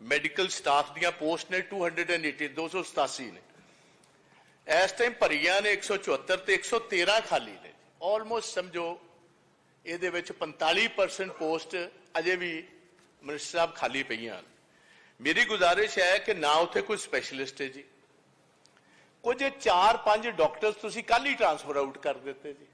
Medical staff ਦੀਆਂ post ਨੇ 280 287 ਨੇ। ਇਸ ਟਾਈਮ ਭਰੀਆਂ ਨੇ 174 ਤੇ 113 ਖਾਲੀ ਨੇ। ਆਲਮੋਸਟ ਸਮਝੋ, ਇਹਦੇ ਵਿੱਚ 45% ਪੋਸਟ ਅਜੇ ਵੀ ਮਿਨਿਸਟਰ ਸਾਹਿਬ ਖਾਲੀ ਪਈਆਂ ਹਨ। ਮੇਰੀ ਗੁਜ਼ਾਰਿਸ਼ ਹੈ ਕਿ ਨਾ ਉੱਥੇ ਕੋਈ ਸਪੈਸ਼ਲਿਸਟ ਹੈ ਜੀ। ਕੁਝ 4-5 ਡਾਕਟਰਸ ਤੁਸੀਂ ਕੱਲ ਹੀ ਟ੍ਰਾਂਸਫਰ ਆਊਟ ਕਰ ਦਿੱਤੇ ਜੀ।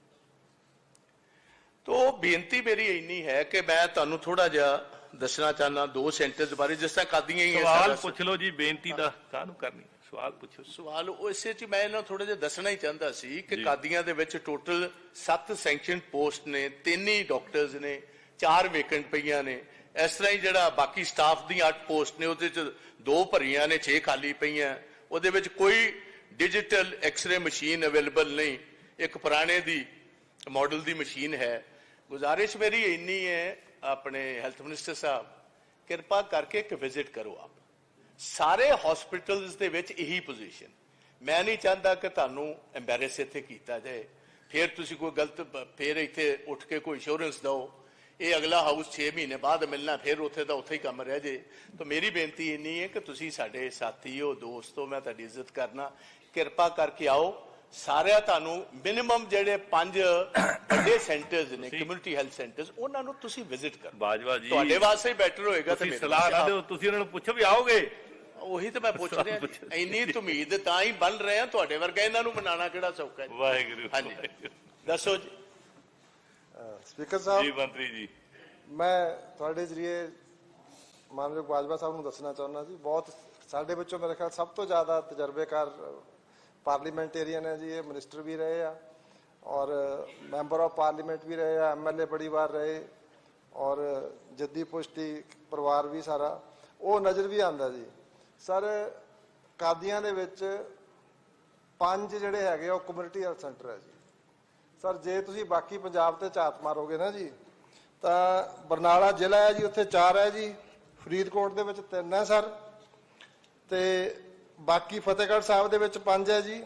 ਤੋ ਬੇਨਤੀ ਮੇਰੀ ਇੰਨੀ ਹੈ ਕਿ ਮੈਂ ਤੁਹਾਨੂੰ ਥੋੜਾ ਜਿਹਾ ਦੱਸਣਾ ਚਾਹਨਾ ਦੋ ਸੈਂਟਰਸ ਬਾਰੇ ਜਿਸ ਤਰ੍ਹਾਂ ਕਾਦੀਆਂ ਹੀ ਸਵਾਲ ਪੁੱਛ ਲਓ ਜੀ ਬੇਨਤੀ ਦਾ ਕਾਹਨੂੰ ਕਰਨੀ? ਸਵਾਲ ਪੁੱਛੋ। ਸਵਾਲ ਉਹ ਇਸੇ ਚ ਮੈਂ ਇਹਨਾਂ ਥੋੜਾ ਜਿਹਾ ਦੱਸਣਾ ਹੀ ਚਾਹੁੰਦਾ ਸੀ ਕਿ। ਕਾਦੀਆਂ ਦੇ ਵਿੱਚ ਟੋਟਲ 7 ਸੈਂਕਸ਼ਨ ਪੋਸਟ ਨੇ ਤਿੰਨ ਹੀ ਡਾਕਟਰਸ ਨੇ ਚਾਰ ਵੇਕੈਂਟ ਪਈਆਂ ਨੇ। ਇਸ ਤਰ੍ਹਾਂ ਹੀ ਜਿਹੜਾ ਬਾਕੀ ਸਟਾਫ ਦੀਆਂ 8 ਪੋਸਟ ਨੇ ਉਹਦੇ ਚ ਦੋ ਭਰੀਆਂ ਨੇ 6 ਖਾਲੀ ਪਈਆਂ। ਉਹਦੇ ਵਿੱਚ ਕੋਈ ਡਿਜੀਟਲ ਐਕਸ-ਰੇ ਮਸ਼ੀਨ ਅਵੇਲੇਬਲ ਨਹੀਂ। ਇੱਕ ਪੁਰਾਣੇ ਦੀ ਮਾਡਲ ਦੀ ਮਸ਼ੀਨ ਹੈ। ਗੁਜ਼ਾਰਿਸ਼ ਮੇਰੀ ਇੰਨੀ ਹੈ ਆਪਣੇ ਹੈਲਥ ਮਿਨਿਸਟਰ ਸਾਹਿਬ, ਕਿਰਪਾ ਕਰਕੇ ਇੱਕ ਵਿਜ਼ਿਟ ਕਰੋ ਆਪ। ਸਾਰੇ ਹਸਪੀਟਲਸ ਦੇ ਵਿੱਚ ਇਹੀ ਪੋਜੀਸ਼ਨ ਮੈਂ ਨਹੀਂ ਚਾਹੁੰਦਾ ਕਿ ਤੁਹਾਨੂੰ ਐਮਬੈਰੈਸ ਇੱਥੇ ਕੀਤਾ ਜਾਏ। ਫਿਰ ਤੁਸੀਂ ਕੋਈ ਗਲਤ ਫਿਰ ਇੱਥੇ ਉੱਠ ਕੇ ਕੋਈ ਇੰਸ਼ੋਰੈਂਸ ਦਿਓ। ਇਹ ਅਗਲਾ ਹਾਊਸ 6 ਮਹੀਨੇ ਬਾਅਦ ਮਿਲਣਾ, ਫਿਰ ਉੱਥੇ ਦਾ ਉੱਥੇ ਹੀ ਕੰਮ ਰਹਿ ਜੇ। ਤਾਂ ਮੇਰੀ ਬੇਨਤੀ ਇੰਨੀ ਹੈ ਕਿ ਤੁਸੀਂ ਸਾਡੇ ਸਾਥੀ ਹੋ, ਦੋਸਤ ਹੋ, ਮੈਂ ਤੁਹਾਡੀ ਇੱਜ਼ਤ ਕਰਨਾ। ਕਿਰਪਾ ਕਰਕੇ ਆਓ। ਸਾਰਿਆਂ ਤੁਹਾਨੂੰ ਮਿਨੀਮਮ ਜਿਹੜੇ ਪੰਜ ਵੱਡੇ ਸੈਂਟਰਸ ਨੇ ਕਮਿਊਨਿਟੀ ਹੈਲਥ ਸੈਂਟਰਸ ਉਹਨਾਂ ਨੂੰ ਤੁਸੀਂ ਵਿਜ਼ਿਟ ਕਰੋ ਬਾਜਵਾ ਜੀ ਤੁਹਾਡੇ ਵਾਸਤੇ ਬੈਟਰ ਹੋਏਗਾ ਤੇ ਮੇਰੇ ਸਲਾਹ ਨਾ ਦਿਓ ਤੁਸੀਂ ਉਹਨਾਂ ਨੂੰ ਪੁੱਛੋ ਵੀ ਆਓਗੇ ਉਹੀ ਤਾਂ ਮੈਂ ਪੁੱਛ ਰਿਹਾ ਜੀ। ਇੰਨੀ ਉਮੀਦ ਤਾਂ ਹੀ ਬਣ ਰਹੇ ਆ ਤੁਹਾਡੇ ਵਰਗਾ ਇਹਨਾਂ ਨੂੰ ਮਨਾਣਾ ਕਿਹੜਾ ਸੌਖਾ ਹੈ ਜੀ? ਵਾਹਿਗੁਰੂ ਹਾਂਜੀ। ਦੱਸੋ ਜੀ ਸਪੀਕਰ ਜੀ ਸਾਹਿਬ ਮੰਤਰੀ ਜੀ ਮੈਂ ਤੁਹਾਡੇ ਜਰੀਏ ਮਾਨਯੋਗ ਬਾਜਵਾ ਸਾਹਿਬ ਨੂੰ ਦੱਸਣਾ ਚਾਹੁੰਦਾ ਜੀ ਬਹੁਤ ਸਾਡੇ ਵਿੱਚੋਂ ਮੇਰੇ ਖਿਆਲ ਸਭ ਤੋਂ ਜ਼ਿਆਦਾ ਤਜਰਬੇਕਾਰ ਪਾਰਲੀਮੈਂਟੇਰੀਅਨ ਹੈ ਜੀ, ਇਹ ਮਿਨਿਸਟਰ ਵੀ ਰਹੇ ਆ ਔਰ ਮੈਂਬਰ ਆਫ ਪਾਰਲੀਮੈਂਟ ਵੀ ਰਹੇ ਆ ਐਮਐਲਏ ਬੜੀ ਵਾਰ ਰਹੇ ਔਰ ਜੱਦੀ ਪੁਸ਼ਤੀ ਪਰਿਵਾਰ ਵੀ ਸਾਰਾ, ਉਹ ਨਜ਼ਰ ਵੀ ਆਂਦਾ ਜੀ। ਸਰ, ਕਾਦੀਆਂ ਦੇ ਵਿੱਚ ਪੰਜ ਜਿਹੜੇ ਹੈਗੇ ਆ, ਉਹ ਕਮਿਊਨਿਟੀ ਹੈਲਥ ਸੈਂਟਰ ਹੈ ਜੀ। ਸਰ, ਜੇ ਤੁਸੀਂ ਬਾਕੀ ਪੰਜਾਬ ਤੇ ਝਾਤ ਮਾਰੋਗੇ ਨਾ ਜੀ, ਤਾਂ ਬਰਨਾਲਾ ਜ਼ਿਲ੍ਹਾ ਹੈ ਜੀ, ਉੱਥੇ ਚਾਰ ਹੈ ਜੀ, ਫਰੀਦਕੋਟ ਦੇ ਵਿੱਚ ਤਿੰਨ ਹੈ ਸਰ ਤੇ ਬਾਕੀ ਫਤਿਹਗੜ੍ਹ ਸਾਹਿਬ ਦੇ ਵਿੱਚ 5 ਹੈ ਜੀ।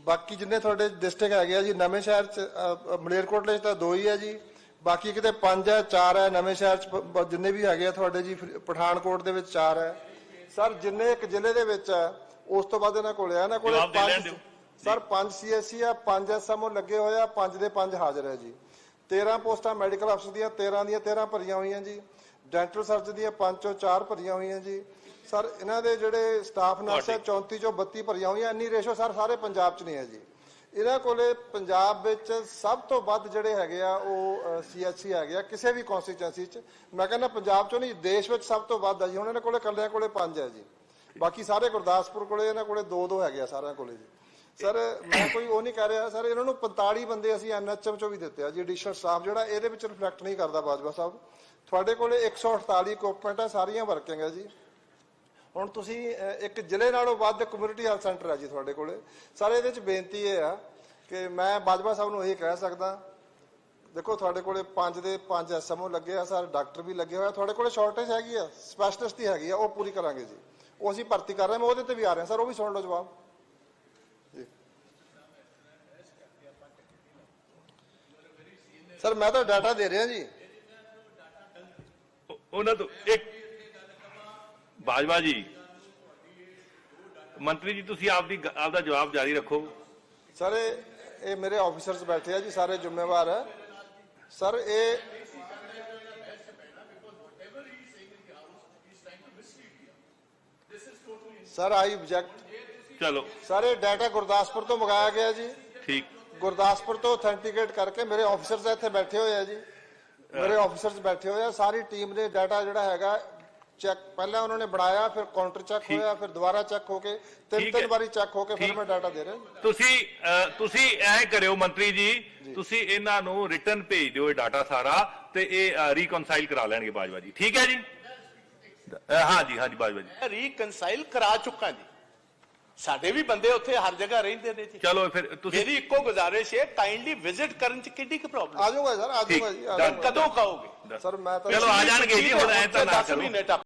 ਬਾਕੀ ਜਿੰਨੇ ਤੁਹਾਡੇ ਡਿਸਟ੍ਰਿਕਟ ਹੈਗੇ ਆ ਜੀ ਨਵੇਂ ਸ਼ਹਿਰ ਚ ਅ, ਅ, ਮਲੇਰਕੋਟਲੇ ਚ ਤਾਂ 2 ਹੀ ਹੈ ਜੀ। ਬਾਕੀ ਕਿਤੇ 5 ਹੈ 4 ਹੈ ਨਵੇਂ ਸ਼ਹਿਰ ਚ ਪ- ਜਿੰਨੇ ਵੀ ਹੈਗੇ ਆ ਤੁਹਾਡੇ ਜੀ ਫਰੀ- ਪਠਾਨਕੋਟ ਦੇ ਵਿੱਚ 4 ਹੈ। ਸਰ ਜਿੰਨੇ ਇੱਕ ਜ਼ਿਲ੍ਹੇ ਦੇ ਵਿੱਚ ਹੈ ਉਸ ਤੋਂ ਬਾਅਦ ਇਹਨਾਂ ਕੋਲੇ ਆ ਇਹਨਾਂ ਕੋਲੇ ਜਵਾਬ ਦੇ ਲੈਣ ਪੰਜ ਦਿਓ। ਸਰ 5 ਸੀਐਸਸੀ ਆ 5 ਐਸਐਮਓ ਲੱਗੇ ਹੋਏ ਆ 5 ਦੇ 5 ਹਾਜ਼ਰ ਹੈ ਜੀ। 13 ਪੋਸਟਾਂ ਮੈਡੀਕਲ ਅਫਸਰ ਦੀਆਂ 13 ਦੀਆਂ 13 ਭਰੀਆਂ ਹੋਈਆਂ ਜੀ। ਡੈਂਟਲ ਸਰਜਨ ਦੀਆਂ 5 ਚੋਂ 4 ਭਰੀਆਂ ਹੋਈਆਂ ਜੀ। ਸਰ ਇਹਨਾਂ ਦੇ ਜਿਹੜੇ ਸਟਾਫ ਨਰਸ ਹੈ 34 ਚੋਂ 32 ਭਰੀਆਂ ਹੋਈਆਂ ਇੰਨੀ ਰੇਸ਼ੋ ਸਰ ਸਾਰੇ ਪੰਜਾਬ 'ਚ ਨਹੀਂ ਹੈ ਜੀ। ਇਹਨਾਂ ਕੋਲੇ ਪੰਜਾਬ ਵਿੱਚ ਸਭ ਤੋਂ ਵੱਧ ਜਿਹੜੇ ਹੈਗੇ ਆ ਉਹ ਸੀਐਚਸੀ ਹੈਗੇ ਆ ਕਿਸੇ ਵੀ ਕਨਸਟੀਚੁਐਂਸੀ 'ਚ। ਮੈਂ ਕਹਿੰਦਾ ਪੰਜਾਬ 'ਚੋਂ ਨਹੀਂ ਦੇਸ਼ ਵਿੱਚ ਸਭ ਤੋਂ ਵੱਧ ਹੈ ਜੀ। ਹੁਣ ਇਹਨਾਂ ਕੋਲੇ ਕੱਲਿਆਂ ਕੋਲੇ 5 ਹੈ ਜੀ। ਬਾਕੀ ਸਾਰੇ ਗੁਰਦਾਸਪੁਰ ਕੋਲੇ ਇਹਨਾਂ ਕੋਲੇ 2-2 ਹੈਗੇ ਆ ਸਾਰਿਆਂ ਕੋਲੇ ਜੀ। ਸਰ ਮੈਂ ਕੋਈ ਉਹ ਨਹੀਂ ਕਹਿ ਰਿਹਾ ਸਰ ਇਹਨਾਂ ਨੂੰ 45 ਬੰਦੇ ਅਸੀਂ ਐਨਐਚਐਮ ਚੋਂ ਵੀ ਦਿੱਤੇ ਆ ਜੀ ਐਡੀਸ਼ਨਲ ਸਟਾਫ ਜਿਹੜਾ ਇਹਦੇ ਵਿੱਚ ਰਿਫਲੈਕਟ ਨਹੀਂ ਕਰਦਾ ਬਾਜਵਾ ਸਾਹਿਬ। ਤੁਹਾਡੇ ਕੋਲੇ 148 ਇਕਵਿਪਮੈਂਟ ਆ ਸਾਰੀਆਂ ਵਰਕਿੰਗ ਹੈ ਜੀ। ਹੁਣ ਤੁਸੀਂ ਇੱਕ ਜ਼ਿਲ੍ਹੇ ਨਾਲੋਂ ਵੱਧ ਕਮਿਊਨਿਟੀ ਹੈਲਥ ਸੈਂਟਰ ਹੈ ਜੀ ਤੁਹਾਡੇ ਕੋਲੇ। ਸਰ ਇਹਦੇ ਵਿੱਚ ਬੇਨਤੀ ਇਹ ਆ ਕਿ ਮੈਂ ਬਾਜਵਾ ਸਾਹਿਬ ਨੂੰ ਇਹ ਕਹਿ ਸਕਦਾ, ਦੇਖੋ ਤੁਹਾਡੇ ਕੋਲੇ 5 ਦੇ 5 ਐਸਐਮਓ ਲੱਗੇ ਆ, ਸਰ ਡਾਕਟਰ ਵੀ ਲੱਗੇ ਹੋਏ ਆ, ਤੁਹਾਡੇ ਕੋਲੇ ਸ਼ਾਰਟੇਜ ਹੈਗੀ ਆ ਸਪੈਸ਼ਲਿਸਟ ਹੀ ਹੈਗੀ ਆ, ਉਹ ਪੂਰੀ ਕਰਾਂਗੇ ਜੀ। ਉਹ ਅਸੀਂ ਭਰਤੀ ਕਰ ਰਹੇ ਮੈਂ ਉਹਦੇ ਤੇ ਵੀ ਆ ਰਹੇ, ਸਰ, ਉਹ ਵੀ ਸੁਣ ਲਓ ਜਵਾਬ। ਸਰ, ਮੈਂ ਤਾਂ ਡਾਟਾ ਦੇ ਰਿਹਾ ਜੀ। ਉਹਨਾਂ ਤੋਂ ਇੱਕ ਬਾਜਵਾ ਜੀ ਮੰਤਰੀ ਜੀ ਤੁਸੀਂ ਆਪਦੀ ਗ- ਆਪਦਾ ਜਵਾਬ ਜਾਰੀ ਰੱਖੋ। ਸਰ ਇਹ ਇਹ ਮੇਰੇ ਆਫੀਸਰਸ ਬੈਠੇ ਆ ਜੀ ਸਾਰੇ ਜ਼ਿੰਮੇਵਾਰ। ਹੈ ਸਰ ਇਹ ਸਰ ਆਈ ਆਬਜੈਕਟ ਚਲੋ। ਸਰ ਇਹ ਡਾਟਾ ਗੁਰਦਾਸਪੁਰ ਤੋਂ ਮੰਗਾਇਆ ਗਿਆ ਜੀ। ਠੀਕ। ਗੁਰਦਾਸਪੁਰ ਤੋਂ ਅਥੈਂਟੀਕੇਟ ਕਰਕੇ ਮੇਰੇ ਆਫੀਸਰਸ ਇੱਥੇ ਬੈਠੇ ਹੋਏ ਆ ਜੀ। ਮੇਰੇ ਆਫੀਸਰਸ ਬੈਠੇ ਹੋਏ ਆ ਸਾਰੀ ਟੀਮ ਨੇ ਡਾਟਾ ਜਿਹੜਾ ਹੈਗਾ ਚੈੱਕ ਪਹਿਲਾਂ ਉਹਨਾਂ ਨੇ ਬਣਾਇਆ ਫਿਰ ਕਾਊਂਟਰ ਚੈੱਕ। ਹੋਇਆ ਫਿਰ ਦੁਬਾਰਾ ਚੈੱਕ ਹੋ ਕੇ ਤਿੰਨ ਠੀਕ ਤਿੰਨ ਹੈ। ਵਾਰੀ ਚੈੱਕ ਹੋ ਕੇ ਫਿਰ ਠੀਕ। ਮੈਂ ਡਾਟਾ ਦੇ ਰਿਹਾ ਜੀ। ਤੁਸੀਂ ਅਹ, ਤੁਸੀਂ ਐ ਕਰਿਓ ਮੰਤਰੀ ਜੀ ਤੁਸੀਂ ਇਹਨਾਂ ਨੂੰ ਰਿਟਰਨ ਭੇਜ ਦਿਓ ਇਹ ਡਾਟਾ ਸਾਰਾ ਤੇ ਇਹ ਰੀਕਨਸਾਈਲ ਕਰਾ ਲੈਣਗੇ ਬਾਜਵਾ ਜੀ ਠੀਕ ਹੈ ਜੀ ਅਹ, ਹਾਂ ਜੀ ਹਾਂ ਜੀ ਬਾਜਵਾ ਜੀ ਰੀਕਨਸਾਈਲ ਕਰਾ ਚੁੱਕਾ ਜੀ ਸਾਡੇ ਵੀ ਬੰਦੇ ਉੱਥੇ ਹਰ ਜਗ੍ਹਾ ਰਹਿੰਦੇ ਨੇ ਜੀ ਚਲੋ ਫਿਰ ਤੁਸੀਂ ਮੇਰੀ ਇੱਕੋ ਗੁਜ਼ਾਰਿਸ਼ ਹੈ ਕਾਈਂਡਲੀ ਵਿਜ਼ਿਟ ਕਰਨ ਚ ਕਿੱਡੀ ਕੁ ਪ੍ਰੋਬਲਮ ਆ ਜਾਊਗਾ ਸਰ ਆ। ਜਾਊਗਾ ਜੀ ਆ Done. ਜਾਊਗਾ ਕਦੋਂ ਕਹੋਗੇ ਸਰ ਮੈਂ ਤਾਂ ਚਲੋ ਆ ਜਾਣਗੇ ਜੀ, ਹੁਣ ਐਂ ਤਾਂ ਨਾ 10 ਕਰੋ। ਮਹੀਨੇ ਟੱਪ